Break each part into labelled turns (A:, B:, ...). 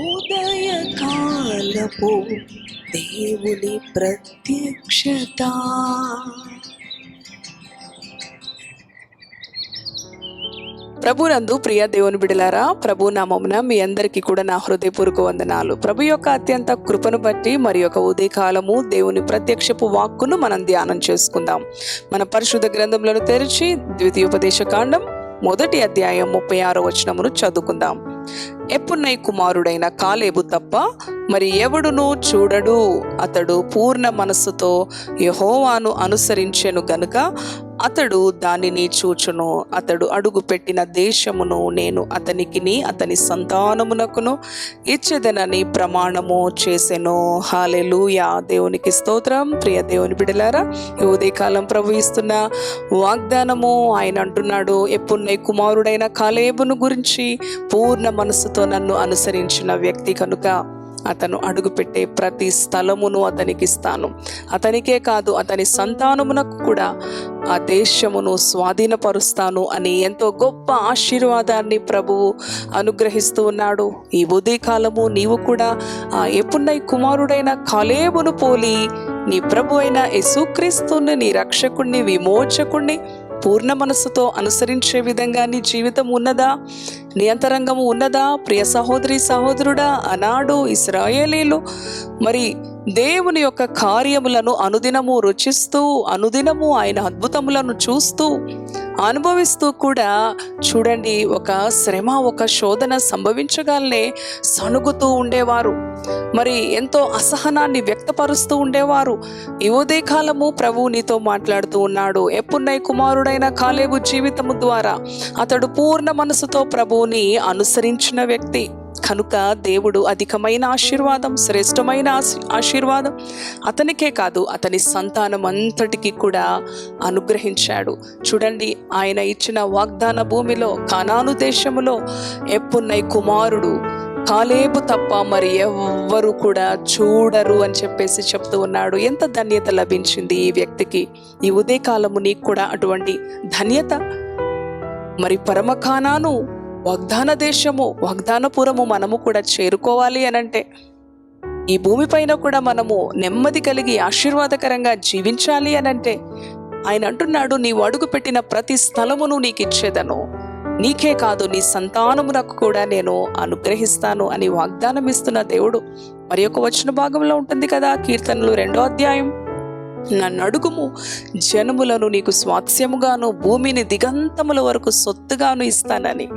A: ఉదయకాలపు దేవుని ప్రత్యక్షత. ప్రభునందు ప్రియ దేవుని బిడలారా ప్రభు నామమున మీ అందరికీ కూడా నా హృదయపూర్వక వందనాలు. ప్రభు యొక్క అత్యంత కృపను బట్టి మరి యొక్క ఉదయకాలము దేవుని ప్రత్యక్షపు వాక్కును మనం ధ్యానం చేసుకుందాం. మన పరిశుద్ధ గ్రంథంలో తెరిచి ద్వితీయోపదేశ కాండం మొదటి అధ్యాయం ముప్పై ఆరో వచనమును చదువుకుందాం. ఎప్పునై కుమారుడైన కాలేబు తప్ప మరి ఎవడును చూడడు. అతడు పూర్ణ మనస్సుతో యహోవాను అనుసరించెను గనుక అతడు దానిని చూచును. అతడు అడుగు పెట్టిన దేశమును నేను అతనికిని అతని సంతానమునకును ఇచ్చేదనని ప్రమాణము చేసెను. హాలెలుయా దేవునికి స్తోత్రం. ప్రియ దేవుని బిడలారా ఈ ఉదయకాలం ప్రభు ఇస్తున్న వాగ్దానము ఆయన అంటున్నాడు ఎప్పుడున్నై కుమారుడైన కాలేబును గురించి పూర్ణ మనస్సుతో నన్ను అనుసరించిన వ్యక్తి కనుక అతను అడుగుపెట్టే ప్రతి స్థలమును అతనికి ఇస్తాను. అతనికే కాదు అతని సంతానమునకు కూడా ఆ దేశమును స్వాధీనపరుస్తాను అని ఎంతో గొప్ప ఆశీర్వాదాన్ని ప్రభువు అనుగ్రహిస్తూ ఉన్నాడు. ఈ ఉదయకాలము నీవు కూడా ఆ ఎప్పుడై కుమారుడైన కలేబును పోలి నీ ప్రభు అయిన యేసుక్రీస్తుని నీ రక్షకుణ్ణి విమోచకుణ్ణి పూర్ణ మనస్సుతో అనుసరించే విధంగా నీ జీవితం ఉన్నదా? నీ అంతరంగము ఉన్నదా? ప్రియ సహోదరి సహోదరుడా అనాడు ఇస్రాయేలీలు మరి దేవుని యొక్క కార్యములను అనుదినము రుచిస్తూ అనుదినము ఆయన అద్భుతములను చూస్తూ అనుభవిస్తూ కూడా చూడండి ఒక శ్రమ ఒక శోధన సంభవించగానే సణుగుతూ ఉండేవారు. మరి ఎంతో అసహనాన్ని వ్యక్తపరుస్తూ ఉండేవారు. ఈ కాలము ప్రభువు నీతో మాట్లాడుతూ ఉన్నాడు. ఎప్పున్నై కుమారుడైన కాలేబు జీవితము ద్వారా అతడు పూర్ణ మనసుతో ప్రభువుని అనుసరించిన వ్యక్తి. కనుక దేవుడు అధికమైన ఆశీర్వాదం శ్రేష్టమైన ఆశీర్వాదం అతనికే కాదు అతని సంతానం అంతటికి కూడా అనుగ్రహించాడు. చూడండి ఆయన ఇచ్చిన వాగ్దాన భూమిలో కానాను దేశములో ఎప్పున్నై కుమారుడు కాలేపు తప్ప మరి ఎవ్వరు కూడా చూడరు అని చెప్పేసి చెప్తూ ఉన్నాడు. ఎంత ధన్యత లభించింది ఈ వ్యక్తికి? ఈ ఉదయకాలము నీకు కూడా అటువంటి ధన్యత? మరి పరమఖానాను వాగ్దాన దేశము వాగ్దానపురము మనము కూడా చేరుకోవాలి అనంటే ఈ భూమిపైన కూడా మనము నెమ్మది కలిగి ఆశీర్వాదకరంగా జీవించాలి అనంటే ఆయన అంటున్నాడు నీవు అడుగు పెట్టిన ప్రతి స్థలమును నీకు ఇచ్చేదను. నీకే కాదు నీ సంతానమునకు కూడా నేను అనుగ్రహిస్తాను అని వాగ్దానం ఇస్తున్న దేవుడు. మరి ఒక వచన భాగంలో ఉంటుంది కదా కీర్తనలు రెండో అధ్యాయం. నన్ను అడుగుము జనములను నీకు స్వాస్యముగాను భూమిని దిగంతముల వరకు సొత్తుగాను ఇస్తానని.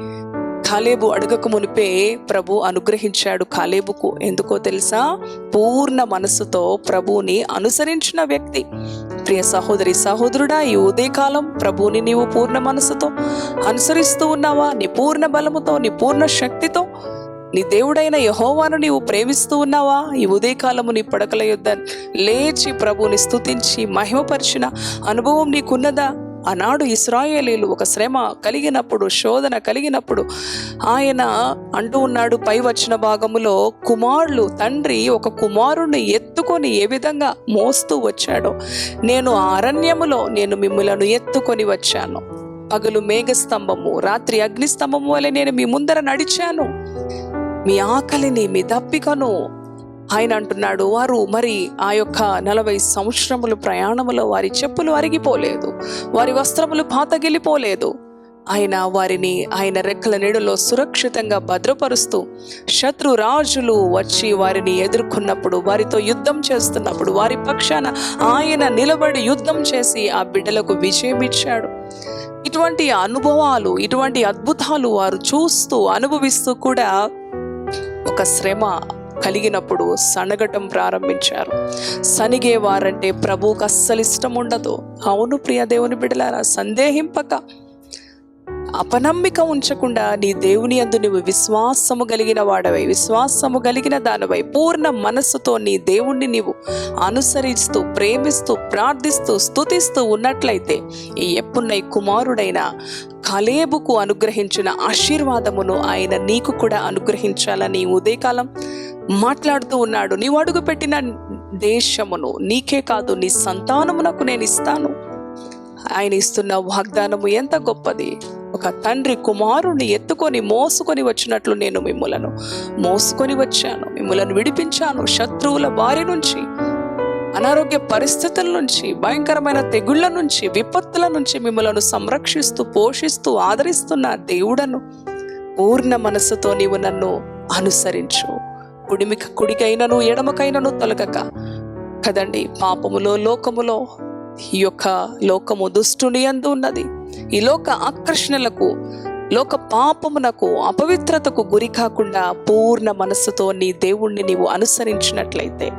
A: కాలేబు అడగక మునిపే ప్రభు అనుగ్రహించాడు కాలేబుకు. ఎందుకో తెలుసా? పూర్ణ మనస్సుతో ప్రభువుని అనుసరించిన వ్యక్తి. ప్రియ సహోదరి సహోదరుడా ఈ ఉదయకాలం ప్రభువుని నీవు పూర్ణ మనస్సుతో అనుసరిస్తూ ఉన్నావా? నీ పూర్ణ బలముతో నీ పూర్ణ శక్తితో. నీ దేవుడైన యహోవాను నీవు ప్రేమిస్తూ ఉన్నావా? ఈ ఉదయకాలము నీ పడకల యుద్ధం లేచి ప్రభువుని స్తుతించి మహిమపరిచిన అనుభవం నీకున్నదా? ఆనాడు ఇస్రాయేలీలు ఒక శ్రమ కలిగినప్పుడు శోధన కలిగినప్పుడు ఆయన అంటూ ఉన్నాడు పై వచ్చిన భాగములో కుమారులు తండ్రి ఒక కుమారుణ్ణి ఎత్తుకొని ఏ విధంగా మోస్తూ వచ్చాడో నేను అరణ్యములో నేను మిమ్ములను ఎత్తుకొని వచ్చాను. పగలు మేఘస్తంభము రాత్రి అగ్నిస్తంభము వలె నేను మీ ముందర నడిచాను. మీ ఆకలిని మీ దప్పికను ఆయన అంటున్నాడు వారు మరి ఆ యొక్క నలభై సంవత్సరములు ప్రయాణములో వారి చెప్పులు అరిగిపోలేదు వారి వస్త్రములు పాతగిలిపోలేదు ఆయన వారిని ఆయన రెక్కల నీడలో సురక్షితంగా భద్రపరుస్తూ శత్రు రాజులు వచ్చి వారిని ఎదుర్కొన్నప్పుడు వారితో యుద్ధం చేస్తున్నప్పుడు వారి పక్షాన ఆయన నిలబడి యుద్ధం చేసి ఆ బిడ్డలకు విజయం ఇచ్చాడు. ఇటువంటి అనుభవాలు ఇటువంటి అద్భుతాలు వారు చూస్తూ అనుభవిస్తూ కూడా ఒక శ్రమ కలిగినప్పుడు సనగటం ప్రారంభించారు. సనిగేవారంటే ప్రభువుకు అస్సలు ఇష్టం ఉండదు. అవును ప్రియ దేవుని బిడలారా సందేహింపక. అపనమ్మిక ఉంచకుండా నీ దేవుని అందు నువ్వు విశ్వాసము కలిగిన వాడవై విశ్వాసము కలిగిన దానివై పూర్ణ మనస్సుతో నీ దేవుణ్ణి నీవు అనుసరిస్తూ ప్రేమిస్తూ ప్రార్థిస్తూ స్థుతిస్తూ ఉన్నట్లయితే ఈ ఎప్పున్నై కుమారుడైన కలేబుకు అనుగ్రహించిన ఆశీర్వాదమును ఆయన నీకు కూడా అనుగ్రహించాలని ఉదయకాలం మాట్లాడుతూ ఉన్నాడు. నీవు అడుగుపెట్టిన దేశమును నీకే కాదు నీ సంతానమునకు నేను ఇస్తాను. ఆయన ఇస్తున్న వాగ్దానము ఎంత గొప్పది. ఒక తండ్రి కుమారుణ్ణి ఎత్తుకొని మోసుకొని వచ్చినట్లు నేను మిమ్మలను మోసుకొని వచ్చాను. మిమ్మలను విడిపించాను. శత్రువుల బారి నుంచి అనారోగ్య పరిస్థితుల నుంచి భయంకరమైన తెగుళ్ళ నుంచి విపత్తుల నుంచి మిమ్మలను సంరక్షిస్తూ పోషిస్తూ ఆదరిస్తున్న దేవుడను పూర్ణ మనస్సుతో నీవు నన్ను అనుసరించు. కుడిమి కుడికైనను ఎడమకైనను తొలగక కదండి పాపములో లోకములో ఈ యొక్క లోకము దుష్టుని అందు ఉన్నది. ఈ లోక ఆకర్షణలకు లోక పాపమునకు అపవిత్రతకు గురి కాకుండా పూర్ణ మనస్సుతో నీ దేవుణ్ణి నీవు అనుసరించినట్లయితే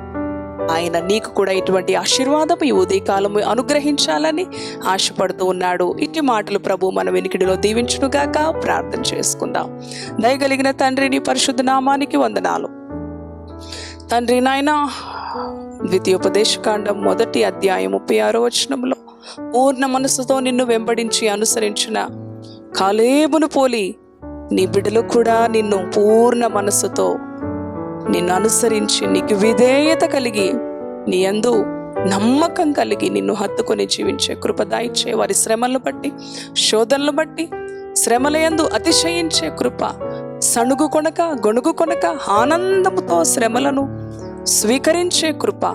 A: ఆయన నీకు కూడా ఇటువంటి ఆశీర్వాదం ఈ ఉదయకాలము అనుగ్రహించాలని ఆశపడుతూ ఉన్నాడు. ఇట్టి మాటలు ప్రభు మన వెనికిడిలో దీవించునుగాక ప్రార్థన చేసుకుందాం. దయగలిగిన తండ్రిని పరిశుద్ధ నామానికి వందనాలు. తండ్రి నాయన ద్వితీయోపదేశకాండం మొదటి అధ్యాయం ముప్పై ఆరో వచనంలో పూర్ణ మనసుతో నిన్ను వెంబడించి అనుసరించిన కాలేబును పోలి నీ బిడ్డలు కూడా నిన్ను పూర్ణ మనస్సుతో నిన్ను అనుసరించి నీకు విధేయత కలిగి నీ యందు నమ్మకం కలిగి నిన్ను హత్తుకొని జీవించే కృప దాయిచ్చే వారి శ్రమలను బట్టి శోధనలు బట్టి శ్రమల యందు అతిశయించే కృప సణుగు కొనక గొణుగు కొనక ఆనందముతో శ్రమలను స్వీకరించే కృప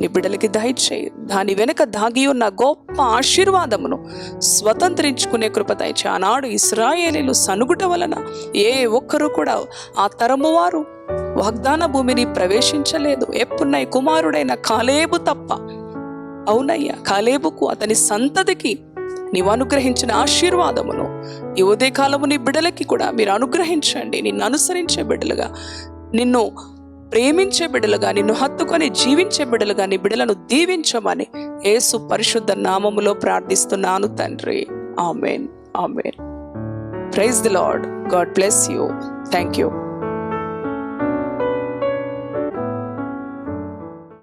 A: నీ బిడ్డలకి దయచేయి. దాని వెనుక దాగి ఉన్న గొప్ప ఆశీర్వాదమును స్వతంత్రించుకునే కృప దయచే ఆనాడు ఇస్రాయేలీలు సనుగుట వలన ఏ ఒక్కరూ కూడా ఆ తరము వారు వాగ్దాన భూమిని ప్రవేశించలేదు. ఎప్పున్నై కుమారుడైన కాలేబు తప్ప. అవునయ్యా కాలేబుకు అతని సంతతికి నీవు అనుగ్రహించిన ఆశీర్వాదమును ఈ ఉదయకాలము నీ బిడ్డలకి కూడా మీరు అనుగ్రహించండి. నిన్ను అనుసరించే బిడ్డలుగా నిన్ను ప్రేమించే బిడ్డలుగా నిన్ను హత్తుకొని జీవించే బిడ్డలుగా నీ బిడ్డలను దీవించమని యేసు పరిశుద్ధ నామములో ప్రార్థిస్తున్నాను తండ్రి. Amen. Amen. Praise the lord. God bless you. Thank you